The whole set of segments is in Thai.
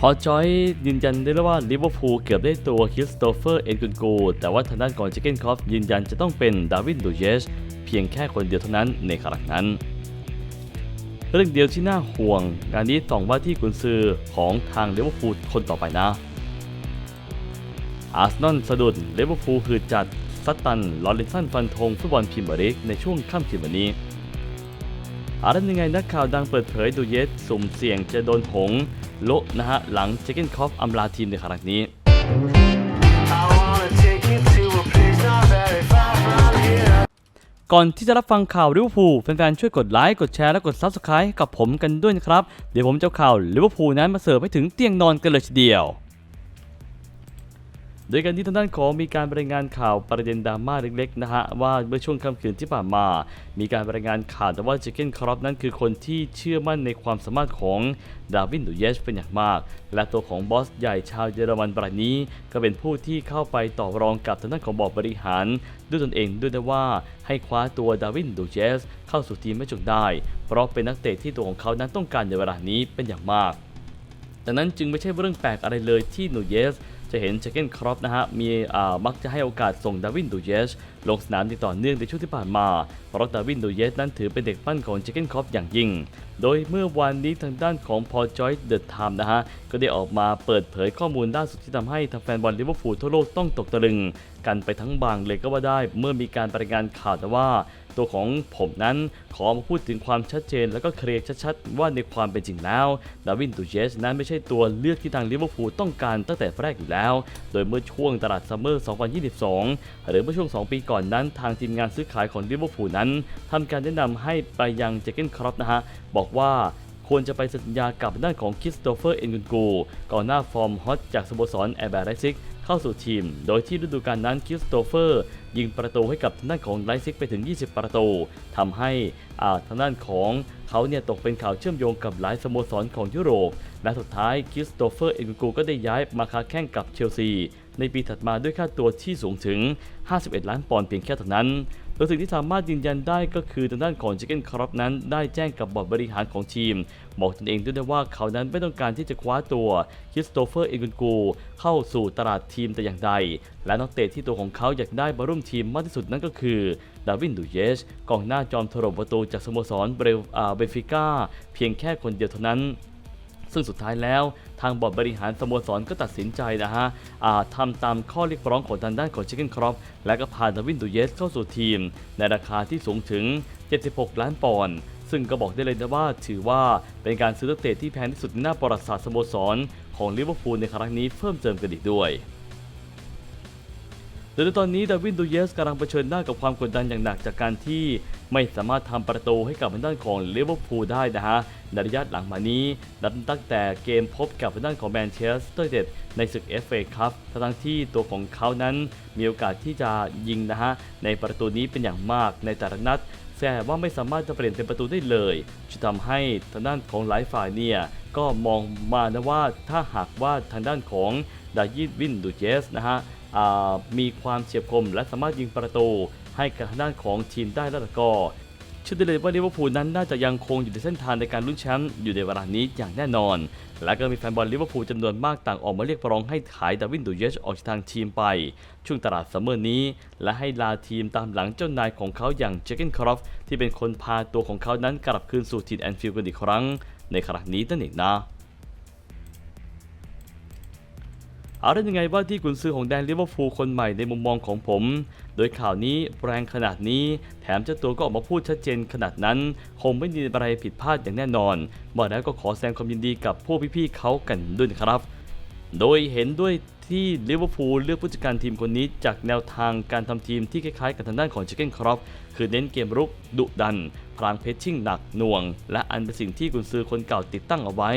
พอจอยยืนยันได้แล้วว่าลิเวอร์พูลเกือบได้ตัวคริสโตเฟอร์เอ็นกุนกูแต่ว่าทางด้านของเจเกนคอฟยืนยันจะต้องเป็นดาวินดูเยสเพียงแค่คนเดียวเท่านั้นในครั้งนั้น เรื่องเดียวที่น่าห่วงงานนี้ต้องว่าที่กุนซือของทางลิเวอร์พูลคนต่อไปนะอาร์เซนอลสะดุดลิเวอร์พูลหืดจัดซัตตันลอเรนสันฟันธงฟุตบอลพรีเมียร์ลีกในช่วงค่ำคืนวันนี้อะไรยังไงนักข่าวดังเปิดเผยดูเยสสุ่มเสี่ยงจะโดนหง โละนะฮะหลังเจเกนคอฟอำลาทีมในครั้งนี้ก่อนที่จะรับฟังข่าวลิเวอร์พูลแฟนๆช่วยกดไลค์กดแชร์และกด Subscribe กับผมกันด้วยนะครับ เดี๋ยวผมจะเอาข่าวลิเวอร์พูลนั้นมาเสิร์ฟให้ถึงเตียงนอนกันเลยทีเดียว โดยการที่ทางด้านของมีการรายงานข่าวประเด็นดราม่าเล็กๆนะฮะว่าเมื่อช่วงค่ำคืนที่ผ่านมา มีการรายงานข่าวแต่ว่าเจเกนครอปนั้นคือคนที่เชื่อมั่นในความสามารถของดาวินดูเยสเป็นอย่างมาก และตัวของบอสใหญ่ชาวเยอรมันรายนี้ ก็เป็นผู้ที่เข้าไปต่อรองกับทางด้านของบอร์ดบริหาร ด้วยตนเองด้วยนะว่าให้คว้าตัวดาวินดูเยสเข้าสู่ทีมไม่จงได้ เพราะเป็นนักเตะที่ตัวของเขานั้นต้องการในเวลานี้เป็นอย่างมากดังนั้นจึงไม่ใช่เรื่องแปลกอะไรเลยที่นูเยส จะเห็นเจเกนครอปนะฮะมีอ่ามักจะให้โอกาสส่งดาวินดูเยสลงสนามในต่อเนื่องในช่วงที่ผ่านมาเพราะดาวินดูเยสนั้นถือเป็นเด็กปั้นของเจเกนคอปอย่างยิ่ง โดยเมื่อวานนี้ทางด้านของพอจอยเดอะไทม์นะฮะ ก็ได้ออกมาเปิดเผยข้อมูลล่าสุดที่ทำให้ทางแฟนบอลลิเวอร์พูลทั่วโลกต้องตกตะลึง กันไปทั้งบางเลยก็ว่าได้เมื่อมีการรายงานข่าวแต่ว่า ตัวของผมนั้นขอมาพูดถึงความชัดเจน แล้วก็เคลียร์ชัดๆ ว่าในความเป็นจริงแล้วดาวินตูเยสนั้นไม่ใช่ตัวเลือกที่ทางลิเวอร์พูลต้องการตั้งแต่แรกอยู่แล้ว โดยเมื่อช่วงตลาดซัมเมอร์ 2022 หรือเมื่อช่วง 2 ปีก่อนนั้นทางทีมงานซื้อขายของลิเวอร์พูลนั้นทำการแนะนำให้ไปยังเจเกนครอปนะฮะ บอกว่าควรจะไปสัญญากับด้านของคริสโตเฟอร์เอ็นกุนกูก่อนหน้าฟอร์มฮอตจากสโมสรแอร์แบร์ไลซิกเข้าสู่ทีม โดยที่ฤดูกาลนั้นคริสโตเฟอร์ยิงประตูให้กับทางด้านของไลซิกไปถึง 20 ประตูทำให้อาทางด้านของเขาเนี่ยตกเป็นข่าวเชื่อมโยงกับหลายสโมสรของยุโรป และสุดท้ายคริสโตเฟอร์เอ็นกุนกูก็ได้ย้ายมาค้าแข่งกับเชลซีในปีถัดมาด้วยค่าตัวที่สูงถึง 51 ล้านปอนด์เพียงแค่เท่านั้น โดยสิ่งที่สามารถยืนยันได้ก็คือทางด้านของเจเกนครอปนั้นได้แจ้งกับบอร์ดบริหารของทีม บอกตนเองด้วยนะว่าเขานั้นไม่ต้องการที่จะคว้าตัวคริสโตเฟอร์เอกุนกู เข้าสู่ตลาดทีมแต่อย่างใด และนักเตะที่ตัวของเขาอยากได้มาร่วมทีมมากที่สุดนั่นก็คือดาวินดูเยสกองหน้าจอมถล่มประตูจากสโมสรเบรลอ่าเบฟิก้าเพียงแค่คนเดียวเท่านั้น ซึ่งสุดท้ายแล้วทางบอร์ดบริหารสโมสรก็ตัดสินใจนะฮะทำตามข้อเรียกร้องของทางด้านของเชคเกนครอปและก็พาดาวินดูเยสเข้าสู่ทีม ในราคาที่สูงถึง 76 ล้านปอนด์ซึ่งก็บอกได้เลยนะว่าถือว่าเป็นการซื้อนักเตะที่แพงที่สุดในหน้าประวัติศาสตร์สโมสร ของลิเวอร์พูลในครั้งนี้เพิ่มเติมกันอีกด้วย โดยในตอนนี้ดาวินดูเยสกำลังเผชิญหน้ากับความกดดันอย่างหนักจากการที่ไม่สามารถทำประตูให้กับทางด้านของลิเวอร์พูลได้นะฮะในระยะหลังมานี้นับตั้งแต่เกมพบกับทางด้านของแมนเชสเตอร์เดดในศึก FA ครับทั้งที่ตัวของเขานั้นมีโอกาสที่จะยิงนะฮะในประตูนี้เป็นอย่างมากในแต่ละนัดแต่ว่าไม่สามารถจะเปลี่ยนเป็นประตูได้เลยจะทำให้ทางด้านของหลายฝ่ายเนี่ยก็มองมานะว่าถ้าหากว่าทางด้านของดายิดวินดูเจสนะฮะ มีความเฉียบคมและสามารถยิงประตู ให้กับทางด้านของทีมได้แล้วก็เชื่อได้เลยว่าลิเวอร์พูลนั้นน่าจะยังคงอยู่ในเส้นทางในการลุ้นแชมป์อยู่ในเวลานี้อย่างแน่นอน และก็มีแฟนบอลลิเวอร์พูลจำนวนมากต่างออกมาเรียกร้องให้ขายดาวินดูเยสออกจากทางทีมไป ช่วงตลาดซัมเมอร์นี้ และให้ลาทีมตามหลังเจ้านายของเขาอย่างเจเกนครอฟที่เป็นคนพาตัวของเขานั้นกลับคืนสู่ทีมแอนฟิลด์กันอีกครั้ง ในครั้งนี้นั่นเองนะ เอาได้ยังไงว่าที่กุนซือของแดนลิเวอร์พูลคนใหม่ในมุมมองของผม โดยข่าวนี้แรงขนาดนี้ แถมเจ้าตัวก็ออกมาพูดชัดเจนขนาดนั้น คงไม่มีอะไรผิดพลาดอย่างแน่นอนบอกแล้วก็ขอแสดงความยินดีกับพวกพี่ๆเขากันด้วยครับ โดยเห็นด้วยที่ลิเวอร์พูลเลือกผู้จัดการทีมคนนี้จากแนวทางการทำทีมที่คล้ายๆ กับทางด้านของเจเกนครอปคือเน้นเกมรุกดุดันพลางเพชชิ่งหนักหน่วง และอันเป็นสิ่งที่กุนซือคนเก่าติดตั้งเอาไว้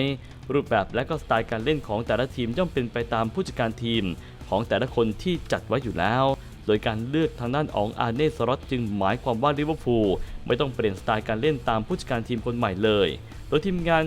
รูปแบบและก็สไตล์การเล่นของแต่ละทีมย่อมเป็นไปตามผู้จัดการทีม ของแต่ละคนที่จัดไว้อยู่แล้ว โดยการเลือกทางด้านของอาร์เนสรอตจึงหมายความว่าลิเวอร์พูลไม่ต้องเปลี่ยนสไตล์การเล่นตามผู้จัดการทีมคนใหม่เลย โดยทีมงาน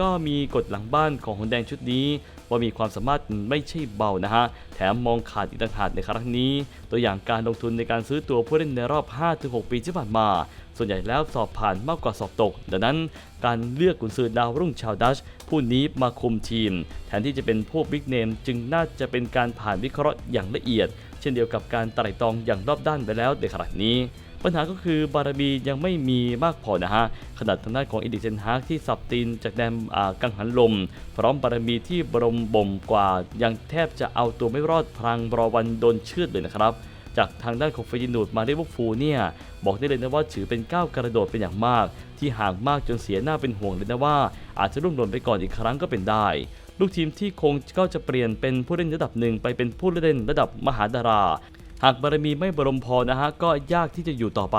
ก็มีกฎหลังบ้านของหงแดงชุดนี้ ว่ามีความสามารถไม่ใช่เบานะฮะ แถมมองขาดอีกต่างหากในครั้งนี้ ตัวอย่างการลงทุนในการซื้อตัวผู้เล่นในรอบ 5-6 ปีที่ผ่านมา ส่วนใหญ่แล้วสอบผ่านมากกว่าสอบตก ดังนั้นการเลือกกุนซือดาวรุ่งชาวดัชผู้นี้มาคุมทีม แทนที่จะเป็นพวกบิ๊กเนมจึงน่าจะเป็นการผ่านวิเคราะห์อย่างละเอียด เช่นเดียวกับการไตร่ตรองอย่างรอบด้านไปแล้วในขณะนี้ ปัญหาก็คือบารมียังไม่มีมากพอนะฮะขนาดทางด้านของอินดิเซนฮาร์กที่สับตีนจากแดนกังหันลม พร้อมบารมีที่บรมบ่มกว่า ยังแทบจะเอาตัวไม่รอดพลังบรอวันโดนเชือดเลยนะครับจากทางด้านของเฟยินูดมาเรียกฟูลเนี่ย บอกได้เลยนะว่าถือเป็นก้าวกระโดดเป็นอย่างมาก ที่ห่างมากจนเสียหน้าเป็นห่วงเลยนะว่า อาจจะร่วงหล่นไปก่อนอีกครั้งก็เป็นได้ ลูกทีมที่คงก็จะเปลี่ยนเป็นผู้เล่นระดับหนึ่งไปเป็นผู้เล่นระดับมหาดารา หากบารมีไม่บรมพอนะฮะก็ยากที่จะอยู่ต่อไป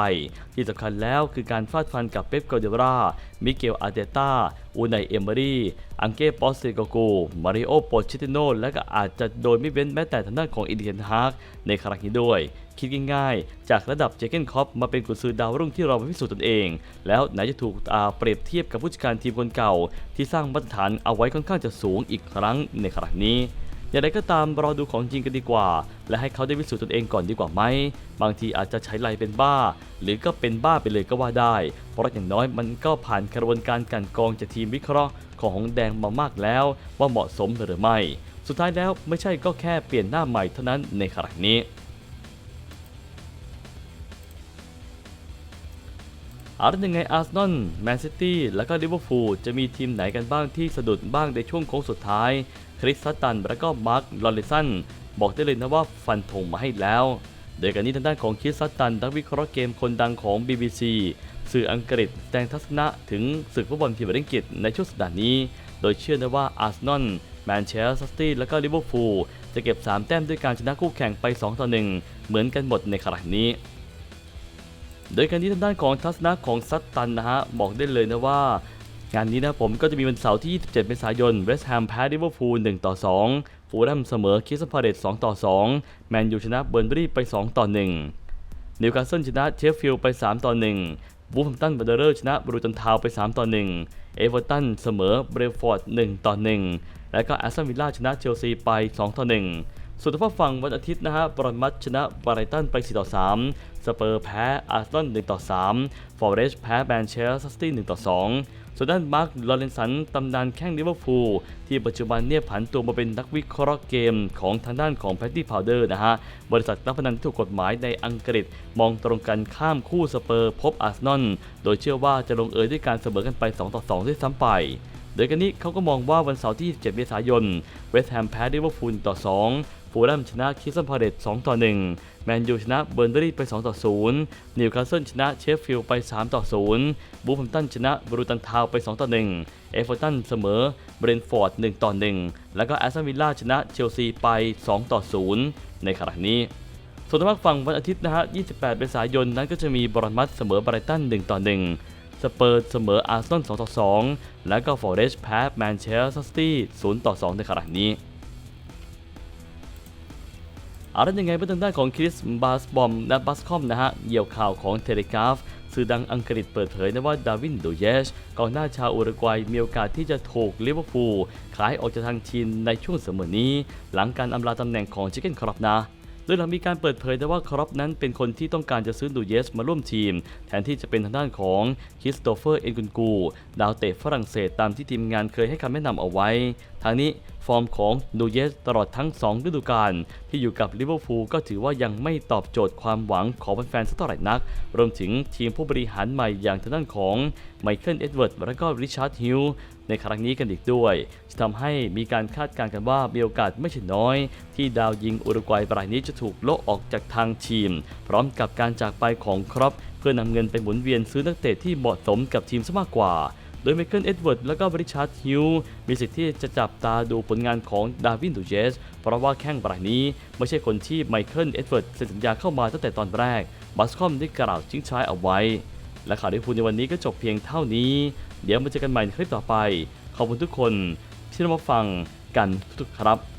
ที่สำคัญแล้วคือการฟาดฟันกับเป๊ปกอเดรามิเกลอาเตต้าอูไนเอมเบรี่ อังเก้ปอสเซโกโกมาริโอโปชิติโน และก็อาจจะโดยไม่เว้นแม้แต่ทางด้านของอินเดียนฮาร์กในครั้งนี้ด้วย คิดง่ายๆ จากระดับเจเกนคอปมาเป็นกุนซือดาวรุ่งที่เราไปพิสูจน์ตนเอง แล้วไหนจะถูกอาเปรียบเทียบกับผู้จัดการทีมคนเก่า ที่สร้างมาตรฐานเอาไว้ค่อนข้างจะสูงอีกครั้งในครั้งนี้ อย่างไรก็ตามรอดูของจริงกันดีกว่า และให้เขาได้พิสูจน์ตนเองก่อนดีกว่าไหม บางทีอาจจะใช้ไลเป็นบ้า หรือก็เป็นบ้าไปเลยก็ว่าได้ เพราะอย่างน้อยมันก็ผ่านกระบวนการกลันกรองจากทีมวิเคราะห์ของหงแดงมามากแล้ว ว่าเหมาะสมหรือไม่ สุดท้ายแล้วไม่ใช่ก็แค่เปลี่ยนหน้าใหม่เท่านั้นในครั้งนี้เอาละยังไงอาร์เซนอลแมนซิตี้และก็ลิเวอร์พูลจะมีทีมไหนกันบ้างที่สะดุดบ้างในช่วงโค้งสุดท้าย ริสซัตตัน และก็มาร์คลอริสัน บอกได้เลยนะว่าฟันธงมาให้แล้ว โดยการนี้ทางด้านของคริสซัตตันนักวิเคราะห์เกมคนดังของ BBC สื่ออังกฤษแสดงทัศนะถึงศึกฟุตบอลพรีเมียร์ลีกอังกฤษในช่วงสัปดาห์นี้ โดยเชื่อนะว่าอาร์เซนอลแมนเชสเตอร์ซิตี้และก็ลิเวอร์พูลจะเก็บ 3 แต้มด้วยการชนะคู่แข่งไป 2 ต่อ 1 เหมือนกันหมดในขณะนี้ โดยการนี้ทางด้านของทัศนะของซัตตันนะฮะ บอกได้เลยนะว่า งานนี้นะผมก็จะมีวันเสาร์ที่ 27 เมษายนเวสต์แฮมแพ้ลิเวอร์พูล1ต่อ2ฟูลแลมเสมอคิสพาเรต2ต่อ2 แมนยูชนะเบิร์นบรีไป 2 ต่อ 1 นิวคาสเซิลชนะเชฟฟิลด์ไป 3 ต่อ1บูฟแฮมตันบันเดอร์ชนะบรูตันทาวไป 3 ต่อ 1 เอเวอร์ตันเสมอเบรฟอร์ด 1 ต่อ 1 และก็แอสตันวิลล่าชนะเชลซีไป 2 ต่อ 1ส่วนทางฝั่งวันอาทิตย์นะฮะบรอนมัตชนะบรายตันไป 4 ต่อ 3 สเปอร์แพ้อาร์เซนอล1ต่อ 3 ฟอร์เรสแพ้แมนเชสเตอร์ซิตี้1ต่อ 2 ส่วนด้านมาร์คลอเรนสันตำนานแข้งลิเวอร์พูลที่ปัจจุบันเนี่ยผันตัวมาเป็นนักวิเคราะห์เกมของทางด้านของแพตตี้พาวเดอร์นะฮะ บริษัทนักพนันที่ถูกกฎหมายในอังกฤษ มองตรงกันข้ามคู่สเปอร์พบอาร์เซนอลโดยเชื่อว่าจะลงเอยด้วยการเสมอกันไป 2 ต่อ 2 ด้วยซ้ำไปโดยกันนี้เขาก็มองว่าวันเสาร์ที่ 27 เมษายน เวสต์แฮมแพ้ลิเวอร์พูลต่อ 2 ฟูลแลมชนะคิสตันพาเลต2ต่อ1แมนยูชนะเบิร์นเบอรี่ไป2ต่อ0นิวคาสเซิลชนะเชฟฟิลด์ไป3ต่อ0บูฟแฮมตันชนะบรูตันทาวไป2ต่อ1เอฟเวอร์ตันเสมอเบรนฟอร์ด1ต่อ1แล้วก็แอสตันวิลล่าชนะเชลซีไป2ต่อ0ในขณะนี้ส่วนทางฝั่งวันอาทิตย์นะฮะ 28 เมษายนนั้นก็จะมีบรอนมัตเสมอไบรตัน 1 ต่อ 1 สเปอร์เสมออาร์เซนอล 2 ต่อ 2 แล้วก็ฟอร์เรสต์แพ้แมนเชสเตอร์ซิตี้ 0 ต่อ 2 ในขณะนี้ เอาละยังไงเป็นทางด้านของคริสบาสบอมและบัสคอมนะฮะเหยี่ยวข่าวของเทเลกราฟสื่อดังอังกฤษเปิดเผยนะว่าดาวินโดเยชกองหน้าชาวอุรุกวัยมีโอกาสที่จะถูกลิเวอร์พูลขายออกจากทางทีมในช่วงเสมอนี้ หลังการอำลาตำแหน่งของชิคเก้นครอบนะ โดยหลังมีการเปิดเผยนะว่าครอปนั้นเป็นคนที่ต้องการจะซื้อดูเยสมาร่วมทีม แทนที่จะเป็นทางด้านของคริสโตเฟอร์เอ็นกุนกู ดาวเตะฝรั่งเศสตามที่ทีมงานเคยให้คำแนะนำเอาไว้ ทางนี้ฟอร์มของดูเยสตลอดทั้ง 2 ฤดูกาลที่อยู่กับลิเวอร์พูลก็ถือว่ายังไม่ตอบโจทย์ความหวังของแฟนๆสักเท่าไหร่นัก รวมถึงทีมผู้บริหารใหม่อย่างทางด้านของไมเคิลเอ็ดเวิร์ดและก็ริชาร์ดฮิล ในครั้งนี้กันอีกด้วย จะทำให้มีการคาดการณ์กันว่ามีโอกาสไม่ใช่น้อย ที่ดาวยิงอุรุกวัยรายนี้จะถูกโละออกจากทางทีม พร้อมกับการจากไปของครอปเพื่อนำเงินไปหมุนเวียนซื้อนักเตะที่เหมาะสมกับทีมซะมากกว่าโดยไมเคิลเอ็ดเวิร์ดและก็บริชาร์ดฮิลมีสิทธิ์ที่จะจับตาดูผลงานของดาวินดูเจส เพราะว่าแข้งรายนี้ ไม่ใช่คนที่ไมเคิลเอ็ดเวิร์ดเซ็นสัญญาเข้ามาตั้งแต่ตอนแรก บัสคอมได้กล่าวทิ้งท้ายเอาไว้ และข่าวที่พูดในวันนี้ก็จบเพียงเท่านี้ เดี๋ยวมาเจอกันใหม่ในคลิปต่อไป ขอบคุณทุกคนที่รับฟังกันทุกครับ